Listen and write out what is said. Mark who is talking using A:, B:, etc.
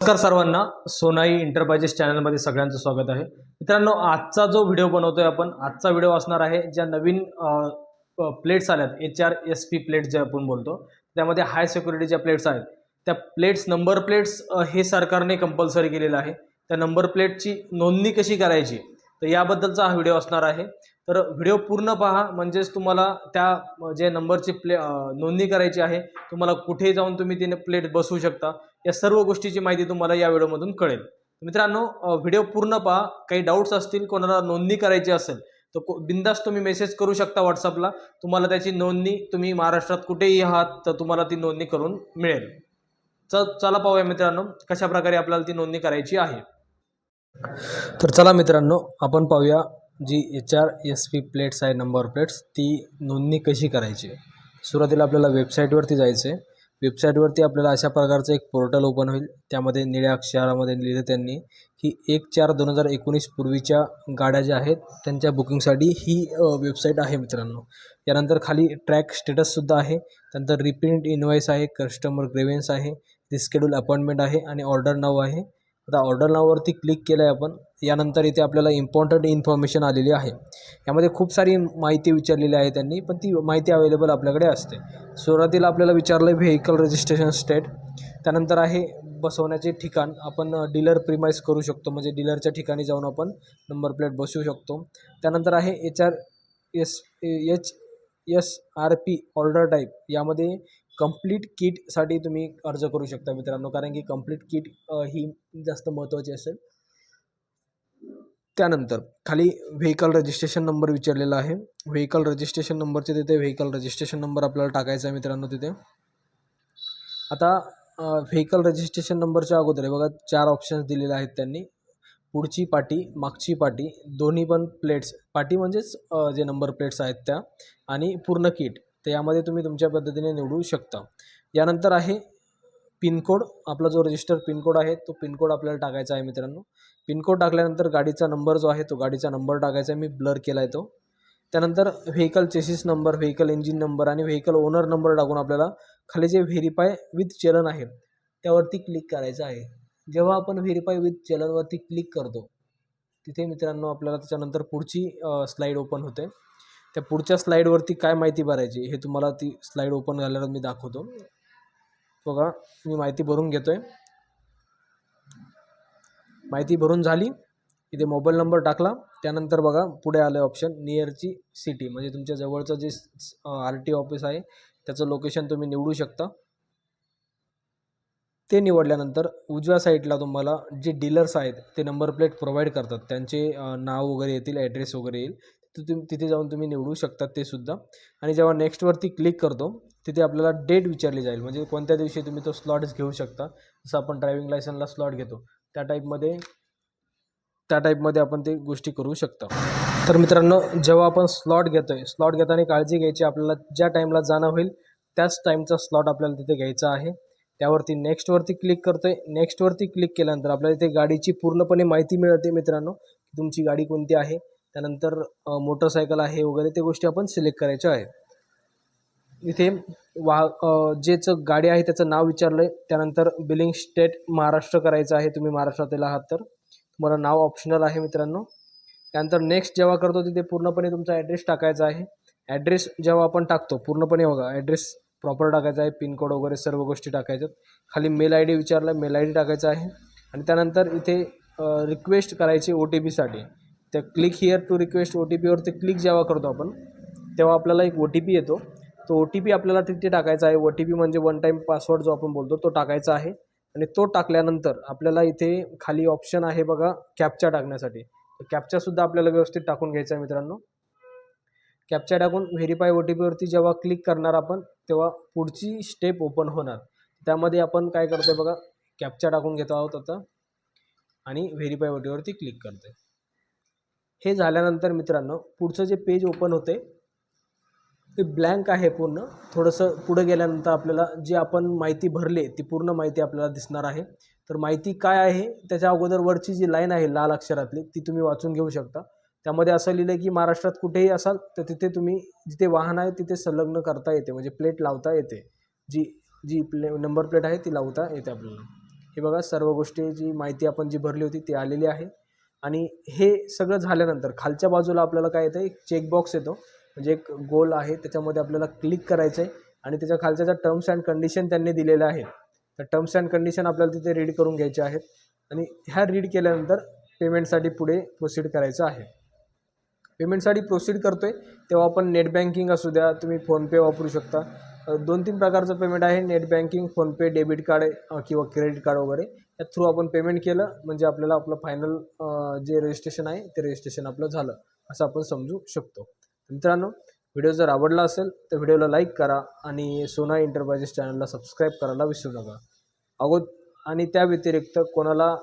A: नमस्कार सर्वांना सोनाई इंटरप्राइजेस चॅनलमध्ये सगळ्यांचं स्वागत आहे. मित्रांनो आजचा जो व्हिडिओ बनवतोय आपण आजचा व्हिडिओ असणार आहे ज्या नवीन प्लेट्स आल्यात H R S P plates जे आपण बोलतो त्यामध्ये हाय सिक्युरिटीच्या प्लेट्स आहेत त्या प्लेट्स नंबर प्लेट्स हे सरकारने कंपल्सरी केलेलं आहे. त्या नंबर प्लेटची नोंदणी कशी करायची तर याबद्दलचा हा व्हिडिओ असणार आहे. तर व्हिडिओ पूर्ण पहा म्हणजेच तुम्हाला त्या जे नंबरची प्ले नोंदणी करायची आहे तुम्हाला कुठे जाऊन तुम्ही तिने प्लेट बसवू शकता या सर्व गोष्टीची माहिती तुम्हाला या व्हिडिओमधून कळेल. मित्रांनो व्हिडिओ पूर्ण पहा. काही डाऊट्स असतील कोणाला नोंदणी करायची असेल तर को बिंदास तुम्ही मेसेज करू शकता व्हॉट्सअपला तुम्हाला त्याची नोंदणी तुम्ही महाराष्ट्रात कुठेही आहात तर तुम्हाला ती नोंदणी करून मिळेल. च चला पाहूया मित्रांनो कशा प्रकारे आपल्याला ती नोंदणी करायची आहे. तर चला मित्रांनो आपण पाहूया जी H R S P plates आहे नंबर प्लेट्स ती नोंदणी कशी करायची? सुरुवातीला आपल्याला वेबसाईटवरती जायचं आहे वेबसाईटवरती आपल्याला अशा प्रकारचं एक पोर्टल ओपन होईल. त्यामध्ये निळ्या अक्षरामध्ये लिहिलं त्यांनी की एक चार दोन हजार एकोणीस पूर्वीच्या गाड्या ज्या आहेत त्यांच्या बुकिंगसाठी ही वेबसाईट आहे मित्रांनो. यानंतर खाली ट्रॅक स्टेटससुद्धा आहे. त्यानंतर रिप्रिंट इनवाईस आहे कस्टमर ग्रेव्हन्स आहे रिस्केड्यूल अपॉइंटमेंट आहे आणि ऑर्डर नाव आहे. आता ऑर्डर नावावरती क्लिक केलं आहे आपण. यानंतर इथे आपल्याला इम्पॉर्टंट इन्फॉर्मेशन आलेली आहे. यामध्ये खूप सारी माहिती विचारलेली आहे त्यांनी पण ती माहिती अवेलेबल आपल्याकडे असते. सुरुवातीला आपल्याला विचारलं आहे व्हेकल रजिस्ट्रेशन स्टेट त्यानंतर आहे बसवण्याचे ठिकाण. आपण डीलर प्रिमाइज करू शकतो. म्हणजे डीलरच्या ठिकाणी जाऊन आपण नंबर प्लेट बसवू शकतो. त्यानंतर आहे H R S H S R P order type यामध्ये कंप्लीट किटसाठी तुम्ही अर्ज करू शकता मित्रांनो. कारण की कंप्लीट किट ही जास्त महत्त्वाची असेल. त्यानंतर खाली व्हेकल रजिस्ट्रेशन नंबर विचारलेला आहे. व्हेकल रजिस्ट्रेशन नंबरचे तिथे व्हेकल रजिस्ट्रेशन नंबर आपल्याला टाकायचा आहे मित्रांनो तिथे. आता व्हेकल रजिस्ट्रेशन नंबरच्या अगोदर आहे बघा चार ऑप्शन्स दिलेले आहेत त्यांनी. पुढची पाटी मागची पाटी दोन्ही पण प्लेट्स पाटी म्हणजेच जे नंबर प्लेट्स आहेत त्या. आणि पूर्ण किट तर यामध्ये तुम्ही तुमच्या पद्धतीने निवडू शकता. यानंतर आहे पिनकोड. आपला जो रजिस्टर पिनकोड आहे तो पिनकोड आपल्याला टाकायचा आहे मित्रांनो. पिनकोड टाकल्यानंतर गाडीचा नंबर जो आहे तो गाडीचा नंबर टाकायचा आहे. मी ब्लर केला आहे तो. त्यानंतर vehicle chassis number vehicle engine number आणि व्हेकल ओनर नंबर टाकून आपल्याला खाली जे व्हेरीफाय विथ चलन आहे त्यावरती क्लिक करायचं आहे. जेव्हा आपण व्हेरीफाय विथ चलनवरती क्लिक करतो तिथे मित्रांनो आपल्याला त्याच्यानंतर पुढची स्लाईड ओपन होते. त्या पुढच्या स्लाईडवरती काय माहिती भरायची हे तुम्हाला ती स्लाईड ओपन झाल्यावर मी दाखवतो. बघा मी माहिती भरून घेतो आहे माहिती भरून झाली इथे मोबाईल नंबर टाकला त्यानंतर बघा पुढे आलं ऑप्शन नियरची सिटी म्हणजे तुमच्या जवळचं जे आर टी ऑफिस आहे त्याचं लोकेशन तुम्ही निवडू शकता. ते निवडल्यानंतर उजव्या साईडला तुम्हाला जे डीलर्स आहेत ते नंबर प्लेट प्रोव्हाइड करतात. त्यांचे नाव वगैरे येतील ॲड्रेस वगैरे येईल. तर तिथे जाऊन तुम्ही निवडू शकता ते सुद्धा. आणि जेव्हा नेक्स्टवरती क्लिक करतो तिथे आपल्याला डेट विचारली जाईल. म्हणजे कोणत्या दिवशी तुम्ही तो स्लॉट्स घेऊ शकता. जसं आपण ड्रायव्हिंग लायसनला स्लॉट घेतो. त्या टाईपमध्ये त्या टाईपमध्ये आपण ते गोष्टी करू शकता. तर मित्रांनो जेव्हा आपण स्लॉट घेतो आहे स्लॉट घेताना काळजी घ्यायची आपल्याला ज्या टाईमला जाणं होईल त्याच टाईमचा स्लॉट आपल्याला तिथे घ्यायचा आहे. त्यावरती नेक्स्टवरती क्लिक करतो आहे नेक्स्टवरती क्लिक केल्यानंतर आपल्याला इथे गाडीची पूर्णपणे माहिती मिळते मित्रांनो की तुमची गाडी कोणती आहे. त्यानंतर मोटरसायकल आहे वगैरे ते गोष्टी आपण सिलेक्ट करायच्या आहेत. इथे वाह जेच गाडी आहे त्याचं नाव विचारलं आहे त्यानंतर बिलिंग स्टेट महाराष्ट्र करायचं आहे तुम्ही महाराष्ट्रातील आहात तर. तुम्हाला नाव ऑप्शनल आहे मित्रांनो. त्यानंतर नेक्स्ट जेव्हा करतो तिथे पूर्णपणे तुमचा ॲड्रेस टाकायचा आहे. ॲड्रेस जेव्हा आपण टाकतो पूर्णपणे बघा ॲड्रेस प्रॉपर टाकायचा आहे पिनकोड वगैरे सर्व गोष्टी टाकायच्यात खाली मेल आय डी विचारला मेल आय डी टाकायचा आहे. आणि त्यानंतर इथे रिक्वेस्ट करायची ओ टी पीसाठी त्या click here to request O T पीवरती click जेव्हा करतो आपण तेव्हा आपल्याला एक ओ टी पी येतो. तो ओ टी पी आपल्याला तिथे टाकायचा आहे. ओ टी पी म्हणजे वन टाईम पासवर्ड जो आपण बोलतो तो टाकायचा आहे. आणि तो टाकल्यानंतर आपल्याला इथे खाली ऑप्शन आहे बघा कॅपचा टाकण्यासाठी. कॅपचासुद्धा आपल्याला व्यवस्थित टाकून घ्यायचा आहे मित्रांनो. कॅपचा टाकून व्हेरीफाय ओ टी पीवरती जेव्हा क्लिक करणार आपण तेव्हा पुढची स्टेप ओपन होणार. त्यामध्ये आपण काय करतो बघा कॅपचा टाकून घेतो आहोत आता. आणि व्हेरीफाय ओ टीवरती क्लिक करतो हे झाल्यानंतर मित्रांनो पुढचं जे पेज ओपन होते ते ब्लँक आहे पूर्ण. थोडंसं पुढं गेल्यानंतर आपल्याला जी आपण माहिती भरली ती पूर्ण माहिती आपल्याला दिसणार आहे. तर माहिती काय आहे? त्याच्या अगोदर वरची जी लाईन आहे लाल अक्षरातली ती तुम्ही वाचून घेऊ शकता. त्यामध्ये असं लिहिलं आहे की महाराष्ट्रात कुठेही असाल तर तिथे तुम्ही जिथे वाहन आहे तिथे संलग्न करता येते. म्हणजे प्लेट लावता येते. जी जी प्ले नंबर प्लेट आहे ती लावता येते आपल्याला. हे बघा सर्व गोष्टीची माहिती आपण जी भरली होती ती आलेली आहे. आणि हे सगळं झाल्यानंतर खालच्या बाजूला आपल्याला काय येतं एक चेकबॉक्स येतो. म्हणजे एक गोल आहे त्याच्यामध्ये आपल्याला क्लिक करायचं आहे आणि त्याच्या खालच्या ज्या टर्म्स अँड कंडिशन त्यांनी दिलेल्या आहेत तर टर्म्स अँड कंडिशन आपल्याला तिथे रीड करून घ्यायचे आहेत आणि ह्या रीड केल्यानंतर पेमेंटसाठी पुढे प्रोसीड करायचं आहे. पेमेंटसाठी प्रोसीड करतो आहे तेव्हा आपण नेट बँकिंग असू द्या तुम्ही फोनपे वापरू शकता. दोन तीन प्रकारचं पेमेंट आहे. Net banking PhonePe debit card किंवा क्रेडिट कार्ड वगैरे. या थ्रू आपण पेमेंट केलं म्हणजे आपल्याला आपलं फायनल जे रजिस्ट्रेशन आहे ते रजिस्ट्रेशन आपलं झालं असं आपण समजू शकतो. मित्रांनो व्हिडिओ जर आवडला असेल तर व्हिडिओला लाईक करा आणि सोना एंटरप्राइजेस चॅनलला सबस्क्राईब करायला विसरू नका. अगोद आणि त्या व्यतिरिक्त कोणाला